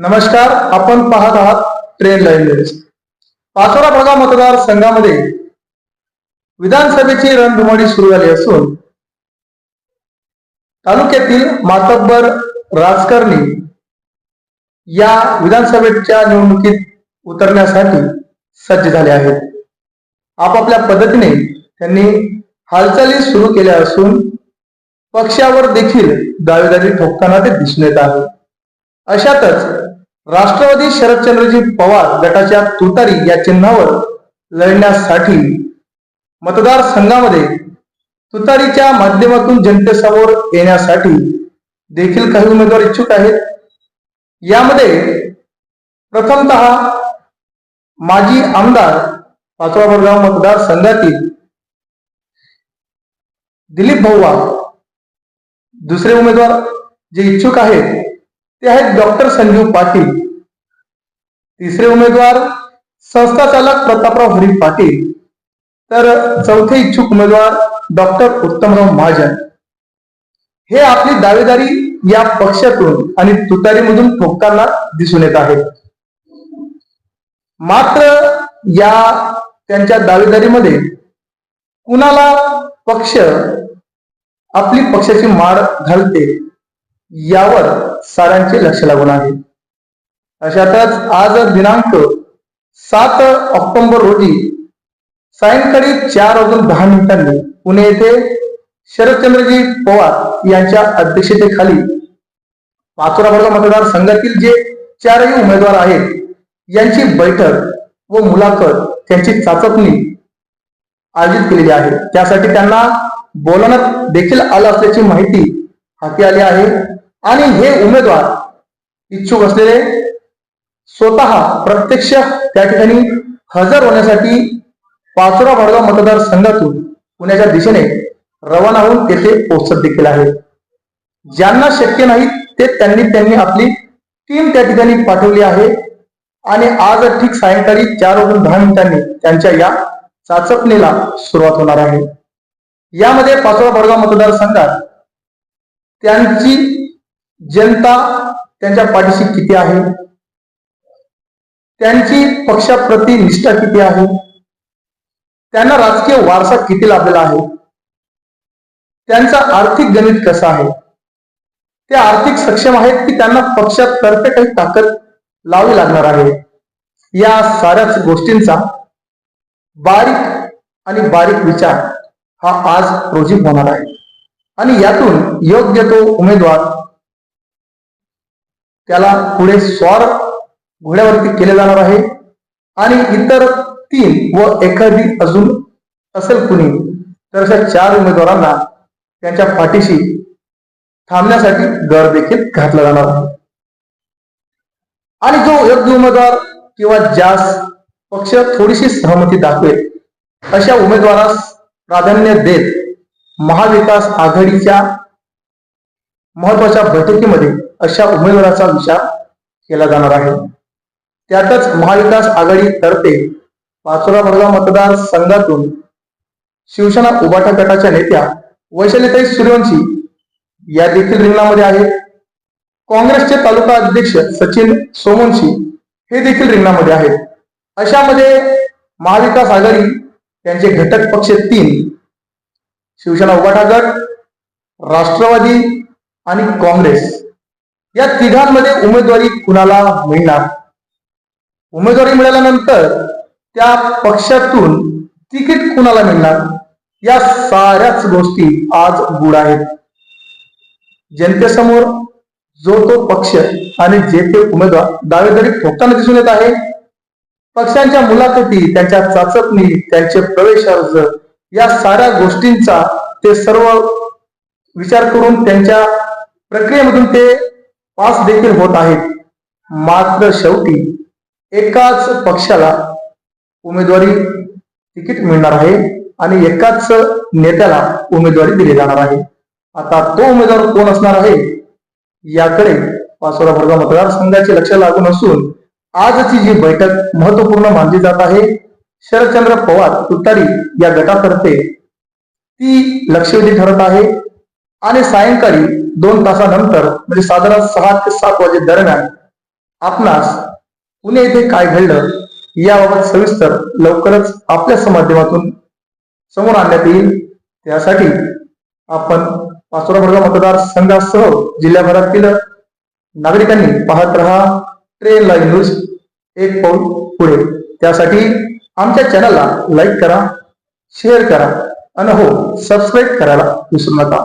नमस्कार आपण पाहत आहात ट्रेन लाईन न्यूज. पाचोरा भागा मतदार संघामध्ये विधानसभेची रणधुमाळी सुरू झाली असून तालुक्यातील मातब्बर राजकारणी या विधानसभेच्या निवडणुकीत उतरण्यासाठी सज्ज झाले आहेत. आपापल्या पद्धतीने त्यांनी हालचाली सुरू केल्या असून पक्षावर देखील दावेदारी ठोकताना ते दिसून येत आहे अशातच राष्ट्रवादी शरदचंद्रजी पवार गटाच्या तुतारी या चिन्हावर लढण्यासाठी मतदारसंघामध्ये तुतारीच्या माध्यमातून जनतेसमोर येण्यासाठी देखील काही उमेदवार इच्छुक आहेत. यामध्ये प्रथमतः माजी आमदार पाचवा बडगाव मतदारसंघातील दिलीप भौवा दुसरे उमेदवार जे इच्छुक आहेत ते आहेत डॉक्टर संजीव पाटील. तिसरे उमेदवार संस्था चालक प्रतापराव हरी पाटील. तर चौथे इच्छुक उमेदवार डॉक्टर उत्तमराव महाजन. हे आपली दावेदारी या पक्षातून आणि तुतारीमधून ठोकताना दिसून येत आहे मात्र या त्यांच्या दावेदारीमध्ये कुणाला पक्ष आपली पक्षाची माळ घालते? यावर साऱ्यांचे लक्ष लागून आहे. अशातच आज दिनांक सात ऑक्टोबर रोजी सायंकाळी चार वाजून दहा मिनिटांनी पुणे येथे शरदचंद्रजी पवार यांच्या अध्यक्षतेखाली पाचोराबर्गा मतदारसंघातील जे चारही उमेदवार आहेत यांची बैठक व मुलाखत त्यांची चाचपणी आयोजित केलेली आहे. त्यासाठी त्यांना बोलवण्यात देखील आलं असल्याची माहिती हाती आली आहे. आणि हे उमेदवार इच्छुक असलेले स्वतः प्रत्यक्ष त्या ठिकाणी हजर होण्यासाठी पाचोरा भडगाव मतदारसंघातून पुण्याच्या दिशेने रवाना होऊन तेथे पोहोचत देखील आहेत ज्यांना शक्य नाही ते त्यांनी त्यांनी आपली टीम त्या ठिकाणी पाठवली आहे. आणि आज ठीक सायंकाळी चार वाजून दहा मिनिटांनी त्यांच्या या चाचपणीला सुरुवात होणार आहे. यामध्ये पाचोरा बडगाव मतदारसंघात त्यांची जनता त्यांच्या पाठीशी किती आहे? त्यांची पक्षाप्रती निष्ठा किती आहे? त्यांना राजकीय वारसा किती लाभलेला आहे? त्यांचा आर्थिक गणित कसा आहे? ते आर्थिक सक्षम आहेत की त्यांना पक्षात तर्फे काही ताकद लावी लागणार आहे? या साऱ्याच गोष्टींचा बारीक आणि बारीक विचार हा आज रोजी होणार आहे. आणि यातून योग्य तो उमेदवार त्याला पुढे स्वार घोड्यावरती केले जाणार आहे. आणि इतर तीन व एखादी अजून असेल कुणी तर अशा चार उमेदवारांना त्यांच्या पाठीशी थांबण्यासाठी दर देखील घातला जाणार आहे. आणि जो योग्य उमेदवार किंवा ज्यास पक्ष थोडीशी सहमती दाखवेल अशा उमेदवारास प्राधान्य देत महाविकास आघाडीच्या महत्त्वाच्या बैठकीमध्ये अशा उमेदवाराचा विचार केला जाणार आहे. त्यातच महाविकास आघाडी तर्फे पाचोरा मतदार संघातून शिवसेना उभाटा गटाच्या नेत्या वैशालीताई सूर्यवंशी या देखील रिंगणामध्ये आहेत काँग्रेसचे तालुका अध्यक्ष सचिन सोमवंशी हे देखील रिंगणामध्ये आहेत. अशामध्ये महाविकास आघाडी त्यांचे घटक पक्ष तीन शिवसेना उभाटा गट राष्ट्रवादी आणि काँग्रेस. या तिघांमध्ये उमेदवारी कुणाला मिळणार? उमेदवारी मिळाल्यानंतर त्या पक्षातून तिकीट कुणाला मिळणार? या साऱ्याच गोष्टी आज गुड आहेत. जनतेसमोर जो तो पक्ष आणि जे ते उमेदवार दावेदारी ठोकताना दिसून येत आहे पक्षांच्या मुलाखती त्यांच्या चाचपणी त्यांचे प्रवेश अर्ज या साऱ्या गोष्टींचा ते सर्व विचार करून त्यांच्या प्रक्रियेमधून ते पास देखील होत आहेत. मात्र शेवटी एकाच पक्षाला उमेदवारी तिकीट मिळणार आहे आणि एकाच नेत्याला उमेदवारी दिली जाणार आहे. आता तो उमेदवार कोण असणार आहे? याकडे पाचोरा वर्ग मतदारसंघाचे लक्ष लागून असून आजची जी बैठक महत्त्वपूर्ण मानली जात आहे. शरदचंद्र पवार तुतारी या गटातर्फे ती लक्षवेधी ठरत आहे. आणि सायंकाळी दोन तासानंतर म्हणजे साधारण सहा ते सात वाजे दरम्यान आपणास पुणे येथे काय घडलं याबाबत सविस्तर लवकरच आपल्याच माध्यमातून समोर आणण्यात येईल. त्यासाठी आपण पाचोरा भडगाव मतदारसंघासह जिल्ह्याभरातील नागरिकांनी पाहत रहा ट्रेन लाईव्ह न्यूज एक पाऊल पुढे. त्यासाठी आमच्या चॅनलला लाईक करा शेअर करा आणि हो सबस्क्राईब करायला विसरू नका.